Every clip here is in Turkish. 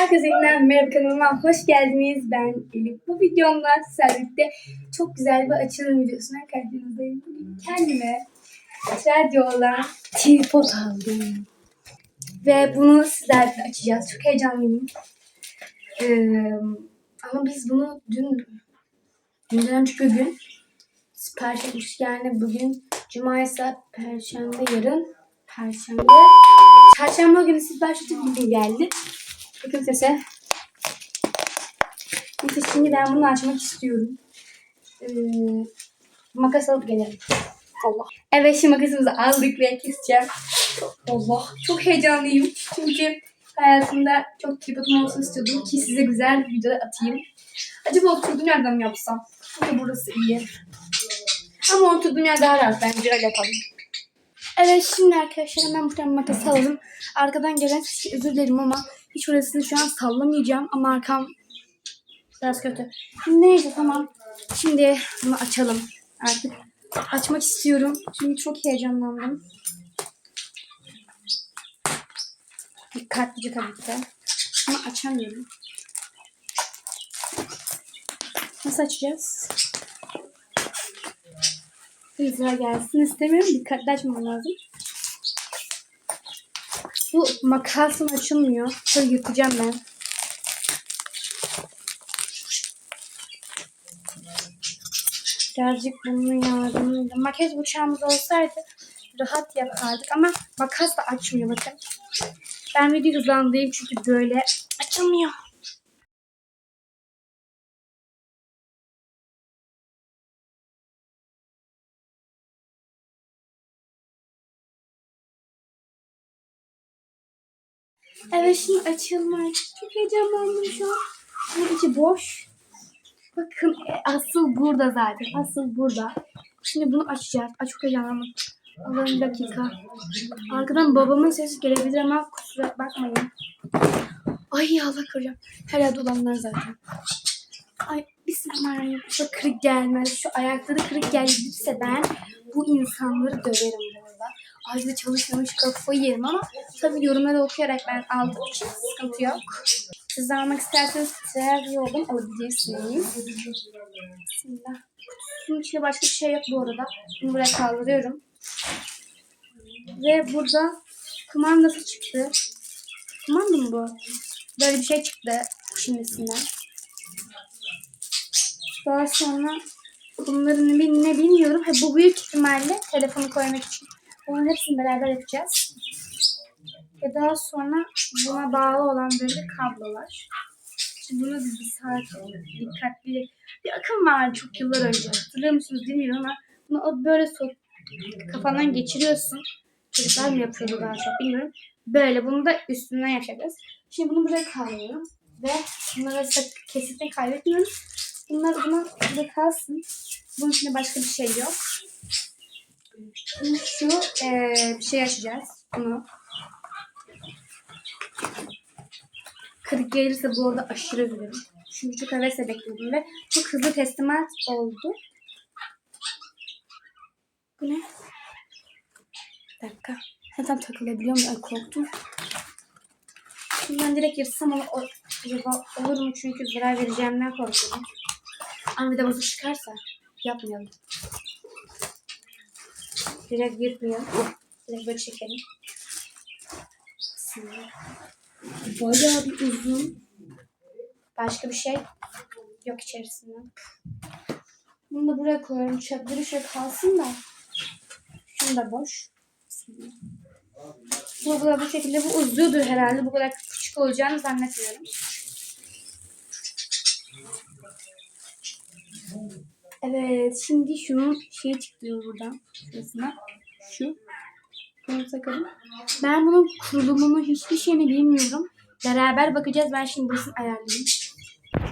Herkese yeniden merhaba kanalıma hoş geldiniz. Ben Elif. Bu videomda sizlerle çok güzel bir açılım videosuna karşınızdayım. Bugün kendime radyo olan tripod aldım. Ve bunu sizlerle açacağız. Çok heyecanlıyım. Ee, ama biz bunu dün, dünden önceki gün sipariş etmiştik. Yani bugün Cuma ise Perşembe yarın. Perşembe. Çarşamba günü sipariş ettik bugün geldi. Sese. Neyse şimdi ben bunu açmak istiyorum. Ee, makas alıp gelelim. Allah. Evet şimdi makasımızı aldık ve keseceğim. Allah. Çok heyecanlıyım. Çünkü hayatımda çok tripodum olsun istiyordum ki size güzel bir video atayım. Acaba oturduğum yerden mi yapsam? Çünkü burası iyi. Ama oturduğum yer daha rahat. Bence öyle yapalım. Evet şimdi arkadaşlar hemen buradan makas alalım. Arkadan gelen özür dilerim ama hiç orasını şu an sallamayacağım ama arkam biraz kötü. Neyse tamam. Şimdi bunu açalım artık. Açmak istiyorum. Çünkü çok heyecanlandım. Dikkatlice tabii ki. Ama açamıyorum. Nasıl açacağız? Hızla gelsin istemiyorum. Dikkatli açmam lazım. Bu makasım açılmıyor. Şöyle yırtacağım ben. Birazcık bunun yardımıyla. Makyaj bıçağımız olsaydı rahat yapardık ama makas da açmıyor bakın. Ben video hızlandırayım çünkü böyle açılmıyor. Evet şimdi açılmak. Çok heyecanlandım şu an. Bunun içi boş. Bakın e, asıl burada zaten. Asıl burada. Şimdi bunu açacağız. Ay çok heyecanlandım. Allah'ım bir dakika. Arkadan babamın sesi gelebilir ama kusura bakmayın. Ay Allah kıracağım. Her yerde olanlar zaten. Ay bismillahirrahmanirrahim. Şu kırık gelmez. Şu ayakları kırık gelirse ben bu insanları döverim Ayrıca çalışmamış kafayı yerim ama tabii yorumları okuyarak ben aldığım için sıkıntı yok. Siz almak isterseniz siteye yoldan alabilirsiniz. Bismillah. Kutunun içinde başka bir şey yok bu arada. Bunu buraya kaldırıyorum. Ve burada kumandası çıktı. Kumanda mı bu? Böyle bir şey çıktı şimdisinden. Daha sonra bunların ne bilmiyorum. Ha, bu büyük ihtimalle telefonu koymak için. Bunların hepsini beraber yapacağız. Ve daha sonra buna bağlı olan böyle kablolar. Şimdi bunu bir saat dikkatli bir akım vardı çok yıllar önce. Hatırlıyor musunuz bilmiyorum ama bunu böyle sok kafandan geçiriyorsun. Çocuklar mı yapıyordu daha çok bilmiyorum. Böyle bunu da üstünden yapacağız. Şimdi bunu buraya kaldırıyorum. Ve bunları kesinlikle kaybetmiyorum. Bunlar buna burada kalsın. Bunun içinde başka bir şey yok. Şu eee bir şey açacağız. Bunu. Kırık gelirse bu arada aşırı üzülürüm. Çünkü çok hevesle bekliyordum ve çok hızlı teslimat oldu. Bu ne? Bir dakika. Tam takılabiliyor mu? Ay korktum. Şimdi ben direkt yırtsam ama acaba olur mu? Çünkü zarar vereceğimden korkuyorum. Ama bir de bozuk çıkarsa yapmayalım. Direkt yırtmayalım. Direkt böyle çekelim. Bayağı bir uzun. Başka bir şey yok içerisinde. Bunu da buraya koyuyorum. Çöpleri şöyle kalsın da. Şunu da boş. Bu da bu şekilde bu uzuyordur herhalde. Bu kadar küçük olacağını zannetmiyorum. Evet, şimdi şunun şeyi çıkıyor buradan. Şurasına. Şu. Bunu takalım. Ben bunun kurulumunu hiçbir şeyini bilmiyorum. Beraber bakacağız. Ben şimdi burasını ayarlayayım.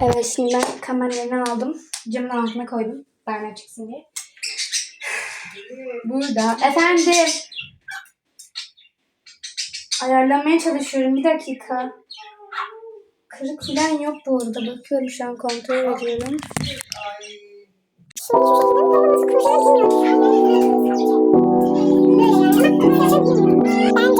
Evet, şimdi ben kameralarını aldım. Camın altına koydum. Daha çıksın diye. Burada. Efendim. Ayarlamaya çalışıyorum. Bir dakika. Kırık falan yok bu arada. Bakıyorum şu an kontrol ediyorum. Bence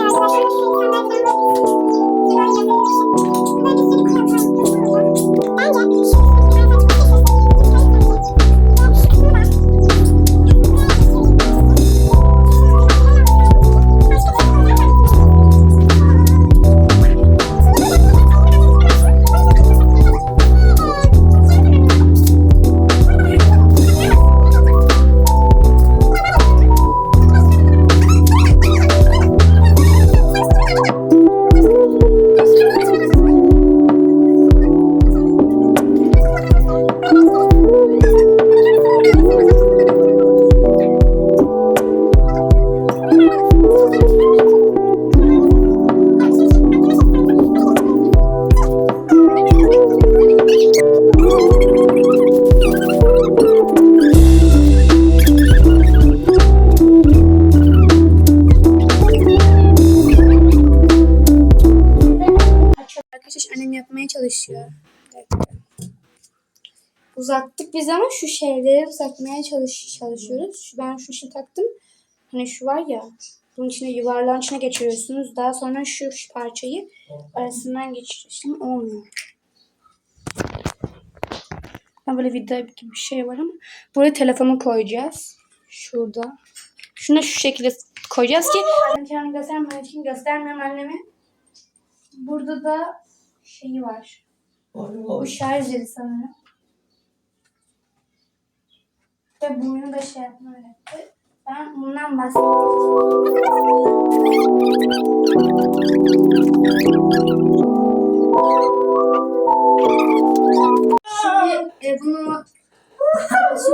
biz ama şu şeyleri uzatmaya çalış çalışıyoruz. Şu, ben şu işi taktım. Hani şu var ya. Bunun içine yuvarlağın içine geçiriyorsunuz. Daha sonra şu, şu parçayı arasından geçiriyorsun. Olmuyor. Ben böyle vida gibi bir şey var ama buraya telefonu koyacağız. Şurada. Şunu şu şekilde koyacağız ki annem kendini göstermem için göstermiyorum anneme. Burada da şeyi var. Bu şarj sanırım. Ve bunu da şey yapma öğretti. Ben bundan bahsedeyim. Şimdi e, bunu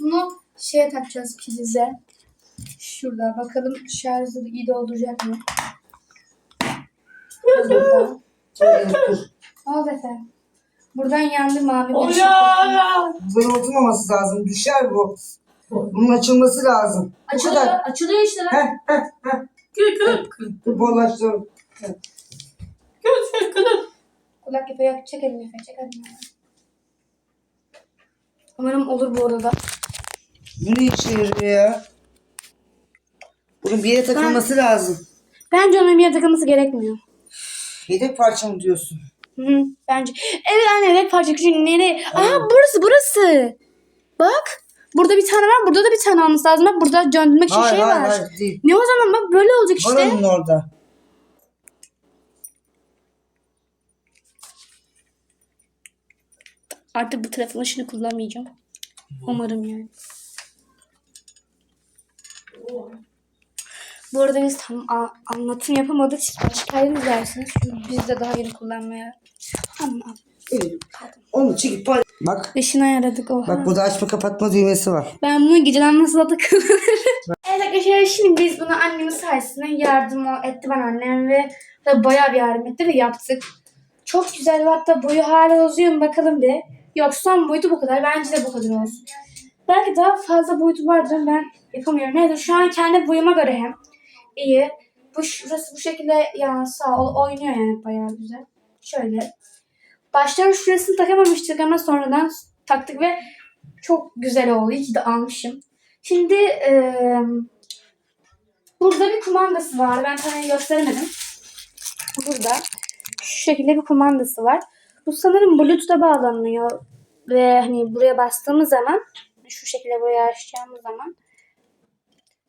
bunu şeye takacağız prize. Şurada bakalım şarjı iyi dolduracak mı? Burada. Oldu efendim. Buradan yandı mavi bir ışık. Böyle oturmaması lazım. Düşer bu. Bunun açılması lazım. Bu Açılıyor, kadar. açılıyor işte lan. Heh, heh, heh. Dur bollaştıralım. Kulak yapıyor. Çek elini Efe, çek elini. Umarım olur bu arada. Bu ne işe yarıyor ya? Bunun bir yere takılması lazım. Bence onun bir yere takılması gerekmiyor. Yedek parça mı diyorsun? Hı hı, bence. Evet anne parça küçük nereye? Aa burası burası. Bak. Burada bir tane var. Burada da bir tane olması lazım. Bak burada döndürmek için Hayır şey hayır var. hayır değil. Ne o zaman bak böyle olacak işte. Onun orada. Artık bu telefonu şimdi kullanmayacağım. Umarım yani. Bu arada biz tam anlatım yapamadık. Siz başka yere izlersiniz. Çünkü biz de daha yeni kullanmaya. Evet. Onu çekip Bak. Işını ayarladık. Oha. Bak burada açma kapatma düğmesi var. Ben bunu geceden nasıl da kullanırım. evet arkadaşlar şimdi biz bunu annemin sayesinde yardım etti bana annem ve tabii bayağı bir yardım etti ve yaptık. Çok güzel ve hatta boyu hala uzuyor mu bakalım bir. Yok son boyutu bu kadar. Bence de bu kadar olsun. Belki daha fazla boyutu vardır ben yapamıyorum. Neyse şu an kendi boyuma göre hem iyi. Bu şurası bu şekilde yani sağ ol oynuyor yani bayağı güzel. Şöyle. Baştan şurasını takamamıştık ama sonradan taktık ve çok güzel oldu. İyi ki de almışım. Şimdi eee, burada bir kumandası var. Ben sana gösteremedim. Burada şu şekilde bir kumandası var. Bu sanırım Bluetooth'a bağlanıyor. Ve hani buraya bastığımız zaman şu şekilde buraya açacağımız zaman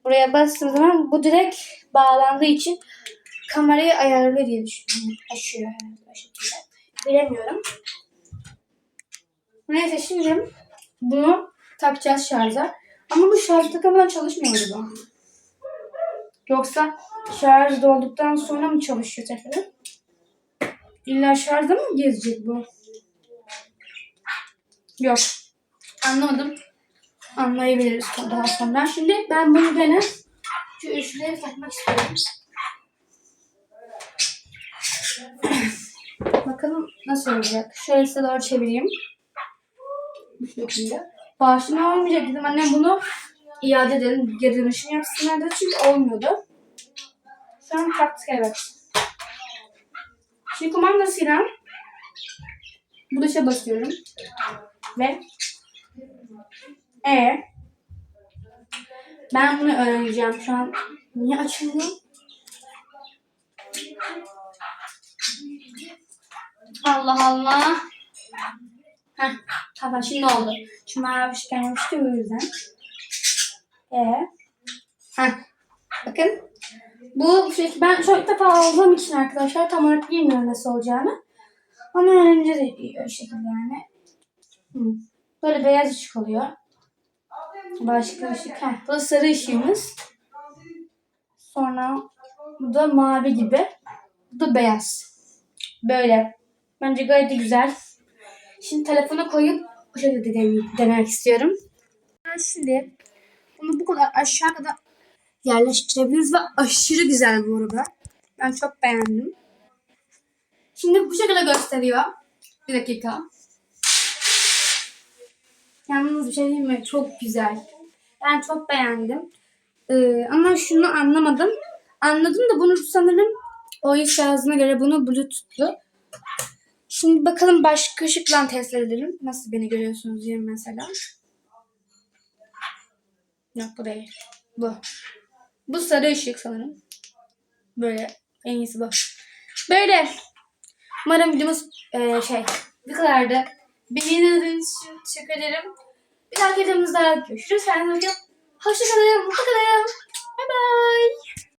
buraya bastığımız zaman bu direkt bağlandığı için kamerayı ayarlıyor diye düşünüyorum. Açıyor herhalde o şekilde. Bilemiyorum. Neyse şimdi bunu takacağız şarja. Ama bu şarj takamadan çalışmıyor galiba. Yoksa şarj dolduktan sonra mı çalışıyor tekrar? İlla şarjda mı gezecek bu? Yok. Anlamadım. Anlayabiliriz daha sonra. Şimdi ben bunu gene şu üçlüye takmak istiyorum. Bakalım nasıl olacak. Şöyle size doğru çevireyim. Bu şekilde. Bağışına olmayacak dedim. Annem bunu iade edelim. Geri dönüşüm yapsınlar dedi. Çünkü olmuyordu. Şu an taktık evet. Şimdi kumandasıyla bu dışa basıyorum. Ve e ben bunu öğreneceğim şu an. Niye açılmıyor? Allah Allah. Heh, tamam şimdi oldu. Şu mavi ışık gelmişti o yüzden. Ee, heh, bakın. Bu şey, ben çok defa aldığım için arkadaşlar tam olarak bilmiyorum nasıl olacağını. Ama iyi o şekilde yani. Hı. Böyle beyaz ışık oluyor. Başka ışık. Heh, bu sarı ışığımız. Sonra bu da mavi gibi. Bu da beyaz. Böyle. Bence gayet güzel. Şimdi telefonu koyup bu şekilde denemek istiyorum. Ben şimdi bunu bu kadar aşağı kadar yerleştirebiliriz ve aşırı güzel bu arada. Ben çok beğendim. Şimdi bu şekilde gösteriyor. Bir dakika. Yalnız bir şey diyeyim mi? Çok güzel. Ben çok beğendim. Ee, ama şunu anlamadım. Anladım da bunu sanırım o iş yazdığına göre bunu Bluetooth'lu. Şimdi bakalım başka ışıkla test edelim. Nasıl beni görüyorsunuz diye mesela. Yok bu değil. Bu. Bu sarı ışık sanırım. Böyle. En iyisi bu. Böyle. Umarım videomuz eee, şey bu kadardı. Beni dinlediğiniz için teşekkür ederim. Bir dahaki videomuzda görüşürüz. Kendinize bakın. Hoşçakalın. Mutlu kalın. Bye bye.